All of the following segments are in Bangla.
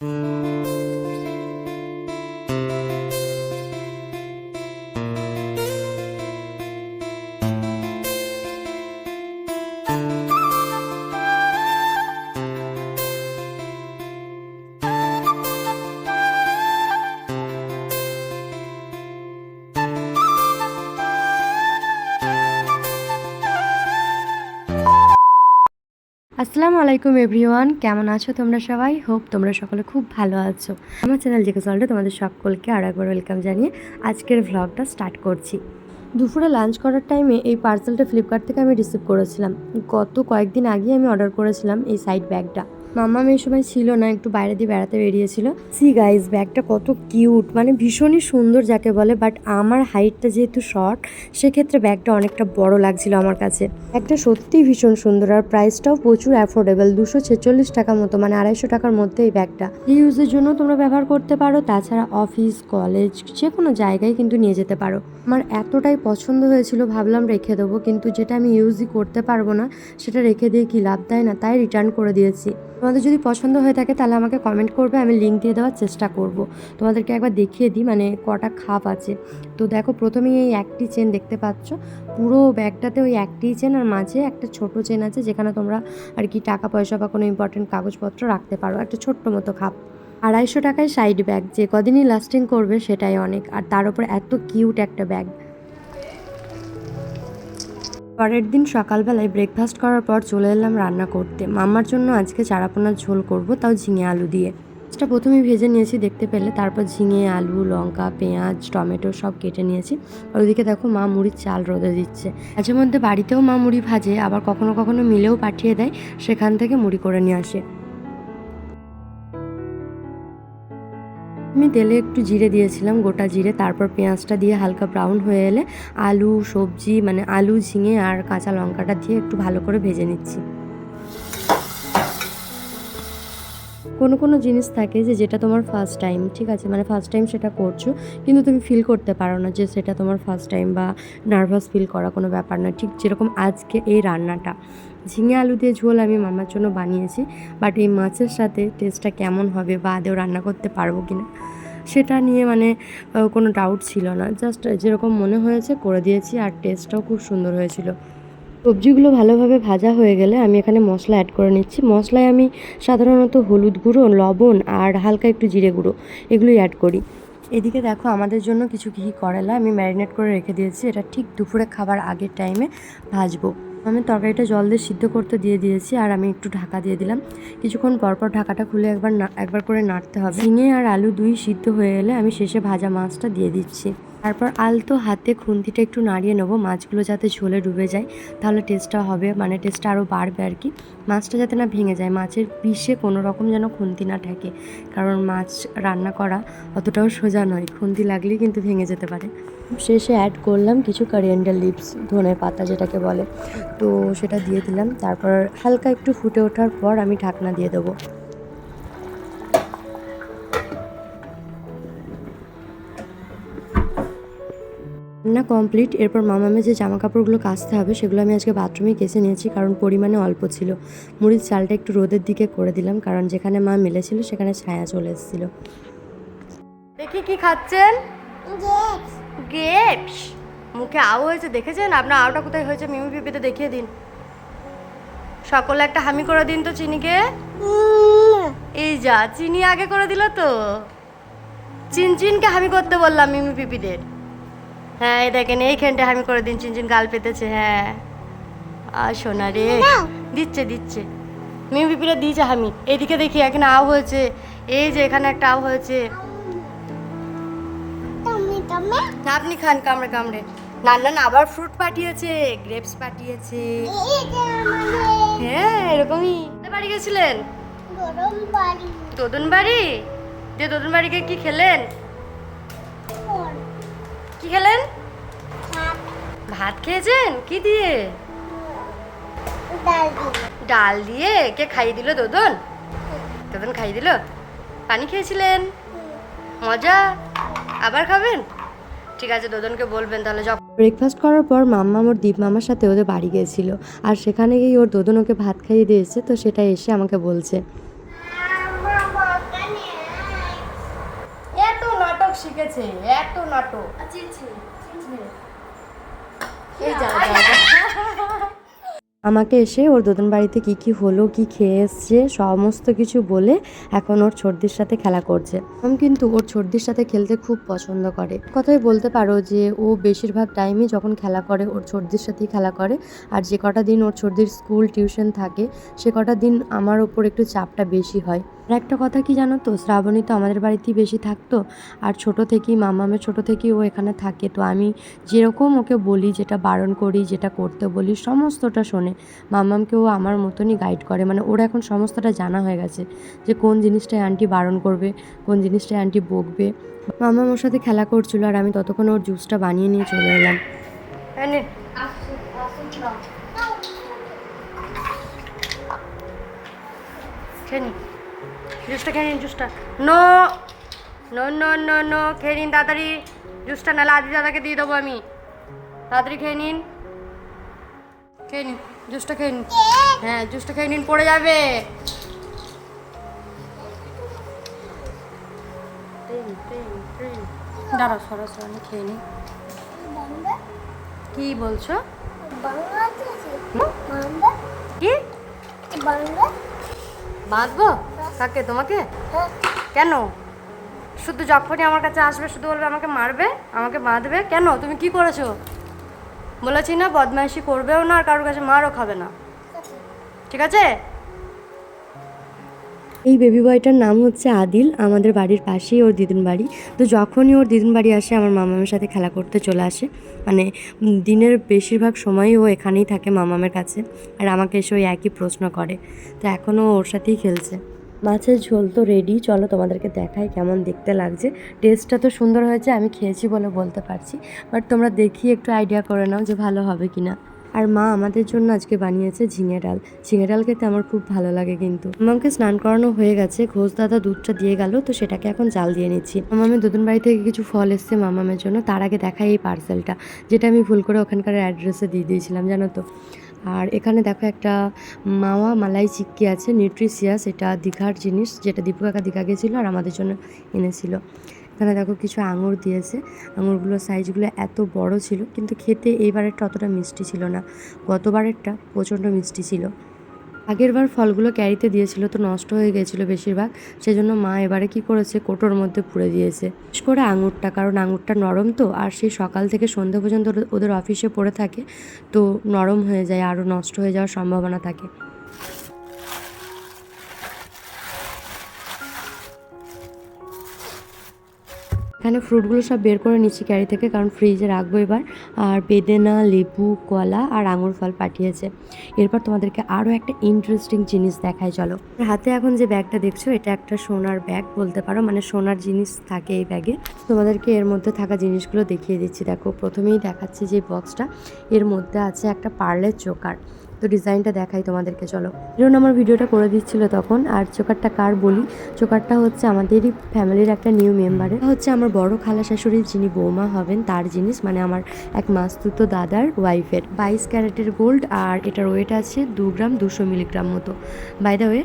Mm. আসসালামু আলাইকুম এভরিওয়ান, কেমন আছো তোমরা সবাই? হোপ তোমরা সকলে খুব ভালো আছো। আমার চ্যানেল জেকে সল্টে তোমাদের সকলকে আর একবার ওয়েলকাম জানিয়ে আজকের ভ্লগটা স্টার্ট করছি। দুপুরে লাঞ্চ করার টাইমে এই পার্সেলটা ফ্লিপকার্ট থেকে আমি রিসিভ করেছিলাম। গত কয়েকদিন আগে আমি অর্ডার করেছিলাম এই সাইড ব্যাগটা মাম্মা এই সময় ছিল না, একটু বাইরে দিয়ে বেড়াতে বেরিয়েছিল। সি গাইজ ব্যাগটা কত কিউট মানে ভীষণই সুন্দর যাকে বলে বাট আমার হাইটটা যেহেতু শর্ট সেক্ষেত্রে ব্যাগটা অনেকটা বড় লাগছিল আমার কাছে। ব্যাগটা সত্যিই ভীষণ সুন্দর, আর প্রাইসটাও প্রচুর অ্যাফোর্ডেবল দুশো ছেচল্লিশ টাকা মতো মানে আড়াইশো টাকার মধ্যে এই ব্যাগটা। ইউজের জন্য তোমরা ব্যবহার করতে পারো, তাছাড়া অফিস কলেজ যে কোনো জায়গায় কিন্তু নিয়ে যেতে পারো। আমার এতটাই পছন্দ হয়েছিল, ভাবলাম রেখে দেবো, কিন্তু যেটা আমি ইউজই করতে পারব না, সেটা রেখে দিয়ে কি লাভ দেয় না? তাই রিটার্ন করে দিয়েছি। তোমাদের যদি পছন্দ হয়ে থাকে তাহলে আমাকে কমেন্ট করবে, আমি লিঙ্ক দিয়ে দেওয়ার চেষ্টা করব। তোমাদেরকে একবার দেখিয়ে দিই মানে কটা খাপ আছে। তো দেখো, প্রথমেই এই একটি চেন দেখতে পাচ্ছ। পুরো ব্যাগটাতে ওই একটি চেন আর মাঝে একটা ছোট চেন আছে, যেখানে তোমরা আর কি টাকা পয়সা বা কোনো ইম্পর্টেন্ট কাগজপত্র রাখতে পারো, একটা ছোট্ট মতো খাপ আড়াইশো টাকায় সাইড ব্যাগ যে কদিনই লাস্টিং করবে সেটাই অনেক। আর তার উপর এত কিউট একটা ব্যাগ পরের দিন সকালবেলায় ব্রেকফাস্ট করার পর চলে এলাম রান্না করতে। মামার জন্য আজকে চারাপোনার ঝোল করব, তাও ঝিঙে আলু দিয়ে। সেটা প্রথমে ভেজে নিয়েছি, দেখতে পেলে তারপর ঝিঙে, আলু, লঙ্কা, পেঁয়াজ, টমেটো সব কেটে নিয়েছি। আর ওইদিকে দেখো মা মুড়ির চাল রোদে দিচ্ছে। মাঝে মধ্যে বাড়িতেও মা মুড়ি ভাজে, আবার কখনো কখনো মিলেও পাঠিয়ে দেয়, সেখান থেকে মুড়ি করে নিয়ে আসে। আমি তেলে একটু জিরে দিয়েছিলাম, গোটা জিরে, তারপর পেঁয়াজটা দিয়ে হালকা ব্রাউন হয়ে এলে আলু, সবজি মানে আলু, ঝিঙে আর কাঁচা লঙ্কাটা দিয়ে একটু ভালো করে ভেজে নিচ্ছি। কোনো কোনো জিনিস থাকে যে যেটা তোমার ফার্স্ট টাইম ঠিক আছে? মানে ফার্স্ট টাইম সেটা করছ, কিন্তু তুমি ফিল করতে পারো না যে সেটা তোমার ফার্স্ট টাইম বা নার্ভাস ফিল করা কোনো ব্যাপার না ঠিক যেরকম আজকে এই রান্নাটা। ঝিঙে আলু দিয়ে ঝোল আমি মামার জন্য বানিয়েছি বাট এই মাছের সাথে টেস্টটা কেমন হবে বা আদেও রান্না করতে পারব কি না সেটা নিয়ে মানে কোনো ডাউট ছিল না। জাস্ট যেরকম মনে হয়েছে, করে দিয়েছি আর টেস্টটাও খুব সুন্দর হয়েছিল। সবজিগুলো ভালোভাবে ভাজা হয়ে গেলে আমি এখানে মশলা অ্যাড করে নিচ্ছি। মশলায় আমি সাধারণত হলুদ গুঁড়ো, লবণ আর হালকা একটু জিরে গুঁড়ো এগুলোই অ্যাড করি। এদিকে দেখো আমাদের জন্য কিছু ঘি করেলা আমি ম্যারিনেট করে রেখে দিয়েছি। এটা ঠিক দুপুরে খাবার আগের টাইমে ভাজবো। আমি তরকারিটা জল দিয়ে সিদ্ধ করতে দিয়ে দিয়েছি আর আমি একটু ঢাকা দিয়ে দিলাম। কিছুক্ষণ পরপর ঢাকাটা খুলে একবার না, একবার করে নাড়তে হবে। ঝিঙে আর আলু দুই সিদ্ধ হয়ে এলে আমি শেষে ভাজা মাছটা দিয়ে দিচ্ছি। তারপর আলতো হাতে খুন্তিটা একটু নাড়িয়ে নেব, মাছগুলো যাতে ঝোলে ডুবে যায়, তাহলে টেস্টটা হবে মানে টেস্টটা আরও বাড়বে আর কি। মাছটা যাতে না ভেঙে যায়, মাছের পিসে কোনো রকম যেন খুন্তি না ঠেকে, কারণ মাছ রান্না করা অতটাও সোজা নয়, খুন্তি লাগলেই কিন্তু ভেঙে যেতে পারে। শেষে অ্যাড করলাম কিছু কারিয়েন্ডার লিপস ধনে পাতা যেটাকে বলে। তো সেটা দিয়ে দিলাম, তারপর হালকা একটু ফুটে ওঠার পর আমি ঢাকনা দিয়ে দেবো। রান্না কমপ্লিট এরপর মামামে যে জামা কাপড়গুলো কাচতে হবে সেগুলো আমি আজকে বাথরুমে কেচে নিয়েছি কারণ পরিমাণে অল্প ছিল। মুড়ির চালটা একটু রোদের দিকে করে দিলাম কারণ যেখানে মা মেলেছিল সেখানে ছায়া চলে এসেছিল। দেখি কি খাচ্ছেন? গ্রেপস। মুখে আও হয়েছে দেখেছেন? আপনার আওটা কোথায় হয়েছে মিমি পিপিতে দেখিয়ে দিন। সকলে একটা হামি করে দিন তো চিনিকে। এই যা চিনি আগে করে দিল তো। চিনচিনকে হামি করতে বললাম মিমি পিপিদের হ্যাঁ এই দেখেন এইখানটা হামি করে দিন চিনচিন গাল পেতেছে হ্যাঁ। আর সোনা রে দিচ্ছে দিচ্ছে। মিমি পিপিরা দিয়েছে হামি। এদিকে দেখি এখানে আও হয়েছে। এই যে এখানে একটা আও হয়েছে। আপনি খান কামড়ে কামড়ে। না না না আবার ফ্রুট পাঠিয়েছে গ্রেপস পাঠিয়েছে। হ্যাঁ এরকমই। বাড়ি গেছিলেন? দদন বাড়ি। যে দদন বাড়িকে কি খেলেন? কি খেলেন? ভাত খেয়েছেন? কি দিয়ে? ডাল দিয়ে। কে খাইয়ে দিল? দদন? দদন খাইয়ে দিল? পানি খেয়েছিলেন? মজা? আবার খাবেন? ঠিক আছে দদনকে বলবেন তাহলে যখন ব্রেকফাস্ট করার পর মাম্মা ওর দীপ মামার সাথে ওদের বাড়ি গিয়েছিল আর সেখানে গিয়ে ওর দোদন ওকে ভাত খাইয়ে দিয়েছে তো সেটা এসে আমাকে বলছে। শিখেছে এত নাটক। এই যা। আমাকে এসে ওর দোদন বাড়িতে কি কি হলো কি খেয়ে এসছে সমস্ত কিছু বলে এখন ওর ছর্দির সাথে খেলা করছে। আমি কিন্তু ওর ছর্দির সাথে খেলতে খুব পছন্দ করে। কথাই বলতে পারো যে ও বেশিরভাগ টাইমই যখন খেলা করে ওর ছর্দির সাথেই খেলা করে। আর যে কটা দিন ওর ছর্দির স্কুল টিউশন থাকে সে কটা দিন আমার ওপর একটু চাপটা বেশি হয়। আর একটা কথা কি জানো তো? শ্রাবণী তো আমাদের বাড়িতেই বেশি থাকতো। আর ছোট থেকেই, মামামের ছোট থেকেই ও এখানে থাকে। তো আমি যেরকম ওকে বলি, যেটা বারণ করি, যেটা করতে বলি, সমস্তটা শোনে। মামামকেও আমার মতনই গাইড করে। মানে ওর এখন সমস্তটা জানা হয়ে গেছে যে কোন জিনিসটায় আন্টি বারণ করবে, কোন জিনিসটায় আন্টি বকবে। মামাম ওর সাথে খেলা করছিল আর আমি ততক্ষণ ওর জুসটা বানিয়ে নিয়ে চলে এলাম। নিন জুসটা খেয়ে নিন জুসটা। No no no no no খেয়ে নিন তাড়াতাড়ি। জুসটা নাহলে আদি দাদাকে দিয়ে দেবো আমি। তাড়াতাড়ি খেয়ে নিন। খেয়ে নিন জুসটা খেয়ে নিন। হ্যাঁ জুসটা খেয়ে নিন পড়ে যাবে। দাঁড়াও সরো সরো আমি খেয়ে নিই। কি বলছো? কি? বাঁধবো? কাকে তোমাকে? কেন? শুধু যখনই আমার কাছে আসবে শুধু বলবে আমাকে মারবে আমাকে বাঁধবে? কেন? তুমি কি করেছ? বলেছি না বদমাইশি করবেও না আর কারোর কাছে মারও খাবে না। ঠিক আছে? এই বেবি বয়টার নাম হচ্ছে আদিল আমাদের বাড়ির পাশেই ওর দিদুন বাড়ি। তো যখনই ওর দিদুন বাড়ি আসে আমার মামামের সাথে খেলা করতে চলে আসে। মানে দিনের বেশিরভাগ সময়ই ও এখানেই থাকে মামামের কাছে আর আমাকে এসে ওই একই প্রশ্ন করে। তো এখনও ওর সাথেই খেলছে। মাছের ঝোল তো রেডি চলো তোমাদেরকে দেখাই কেমন দেখতে লাগছে। টেস্টটা তো সুন্দর হয়েছে, আমি খেয়েছি বলে বলতে পারছি। বাট তোমরা দেখি একটু আইডিয়া করে নাও যে ভালো হবে কি না আর মা আমাদের জন্য আজকে বানিয়েছে ঝিঙে ডাল। ঝিঙে ডাল খেতে আমার খুব ভালো লাগে কিন্তু। আমাকে স্নান করানো হয়ে গেছে, ঘোষ দাদা দুধটা দিয়ে গেল, তো সেটাকে এখন জাল দিয়ে নিচ্ছি। মামামের দুদিন বাড়ি থেকে কিছু ফল এসছে মামামের জন্য, তার আগে দেখাই এই পার্সেলটা যেটা আমি ভুল করে ওখানকার অ্যাড্রেসে দিয়ে দিয়েছিলাম, জানো তো। আর এখানে দেখো একটা মাওয়া মালাই চিক্কি আছে নিউট্রিশিয়াস এটা দীঘার জিনিস যেটা দীপু কাকা দীঘা গেছিল আর আমাদের জন্য এনেছিল। এখানে দেখো কিছু আঙুর দিয়েছে। আঙুরগুলোর সাইজগুলো এত বড় ছিল, কিন্তু খেতে এইবারেরটা অতটা মিষ্টি ছিল না। গতবারেরটা প্রচণ্ড মিষ্টি ছিল। আগের বার ফলগুলো ক্যারিতে দিয়েছিল তো নষ্ট হয়ে গেছিল বেশিরভাগ। সেজন্য মা এবারে কি করেছে? কোটোর মধ্যে পুড়ে দিয়েছে। বিশেষ করে আঙুরটা, কারণ আঙুরটা নরম তো, আর সেই সকাল থেকে সন্ধ্যা পর্যন্ত ওদের- ওদের অফিসে পড়ে থাকে, তো নরম হয়ে যায়, আরও নষ্ট হয়ে যাওয়ার সম্ভাবনা থাকে। এখানে ফ্রুটগুলো সব বের করে নিচ্ছি ক্যারি থেকে, কারণ ফ্রিজে রাখব এবার। আর বেদেনা, লেবু, কলা আর আঙুর ফল পাঠিয়েছে। এরপর তোমাদেরকে আরও একটা ইন্টারেস্টিং জিনিস দেখায় চলো। হাতে এখন যে ব্যাগটা দেখছ, এটা একটা সোনার ব্যাগ বলতে পারো মানে সোনার জিনিস থাকে এই ব্যাগে। তোমাদেরকে এর মধ্যে থাকা জিনিসগুলো দেখিয়ে দিচ্ছি। দেখো, প্রথমেই দেখাচ্ছি যে বক্সটা এর মধ্যে আছে একটা পার্লের চোকার তো ডিজাইনটা দেখাই তোমাদেরকে, চলো। যেমন আমার ভিডিওটা করে দিচ্ছিল তখন, আর চোকারটা কার বলি? চোকারটা হচ্ছে আমাদেরই ফ্যামিলির একটা নিউ মেম্বারের। হচ্ছে আমার বড় খালা শাশুড়ির যিনি বৌমা হবেন, তার জিনিস মানে আমার এক মাস্তুতো দাদার ওয়াইফের। বাইশ ক্যারেটের গোল্ড, আর এটার ওয়েট আছে দু গ্রাম দুশো মিলিগ্রাম মতো। বাই ওয়ে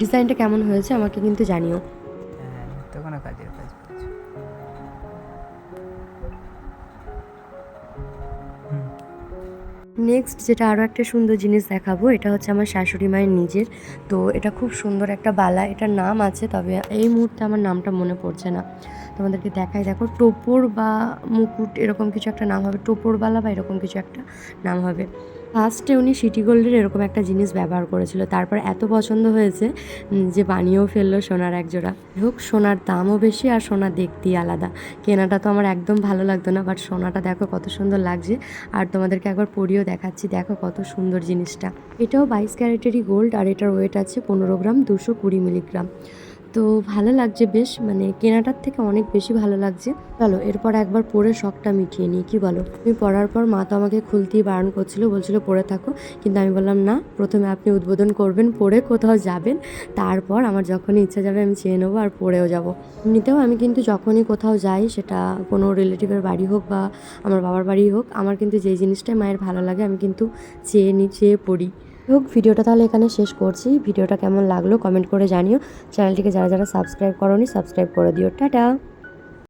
ডিজাইনটা কেমন হয়েছে আমাকে কিন্তু জানিও। নেক্সট যেটা আরও একটা সুন্দর জিনিস দেখাবো, এটা হচ্ছে আমার শাশুড়ি মায়ের নিজের। তো এটা খুব সুন্দর একটা বালা, এটার নাম আছে, তবে এই মুহূর্তে আমার নামটা মনে পড়ছে না। তোমাদেরকে দেখাই, দেখো টোপর বা মুকুট এরকম কিছু একটা নাম হবে, টোপর বালা বা এরকম কিছু একটা নাম হবে। ফার্স্টে উনি সিটি গোল্ডের এরকম একটা জিনিস ব্যবহার করেছিল। তারপর এত পছন্দ হয়েছে যে বানিয়েও ফেলল সোনার এক জোড়া হোক, সোনার দামও বেশি আর সোনা দেখতেই আলাদা। কেনাটা তো আমার একদম ভালো লাগতো না বাট সোনাটা দেখো কত সুন্দর লাগছে। আর তোমাদেরকে একবার পরিয়েও দেখাচ্ছি, দেখো কত সুন্দর জিনিসটা। এটাও বাইশ ক্যারেটেরই গোল্ড আর এটার ওয়েট আছে পনেরো গ্রাম, দুশো কুড়ি মিলিগ্রাম। তো ভালো লাগছে বেশ মানে কেনাটার থেকে অনেক বেশি ভালো লাগছে। চলো, এরপর একবার পরে শখটা মিটিয়ে নিই, কি বলো? আমি পড়ার পর মা তো আমাকে খুলতেই বারণ করছিল, বলছিল পরে থাকো। কিন্তু আমি বললাম, না, প্রথমে আপনি উদ্বোধন করবেন পরে কোথাও যাবেন। তারপর আমার যখনই ইচ্ছা যাবে আমি চেয়ে নেব আর পড়েও যাব। এমনিতেও আমি কিন্তু যখনই কোথাও যাই, সেটা কোনো রিলেটিভের বাড়ি হোক বা আমার বাবার বাড়ি হোক, আমার কিন্তু যেই জিনিসটাই মায়ের ভালো লাগে, আমি কিন্তু চেয়ে নিই চেয়ে পড়ি। হোক, ভিডিওটা তাহলে এখানে শেষ করছি। ভিডিওটা কেমন লাগল কমেন্ট করে জানিও। চ্যানেলটিকে যারা যারা সাবস্ক্রাইব করনি, সাবস্ক্রাইব করে দিও। টাটা!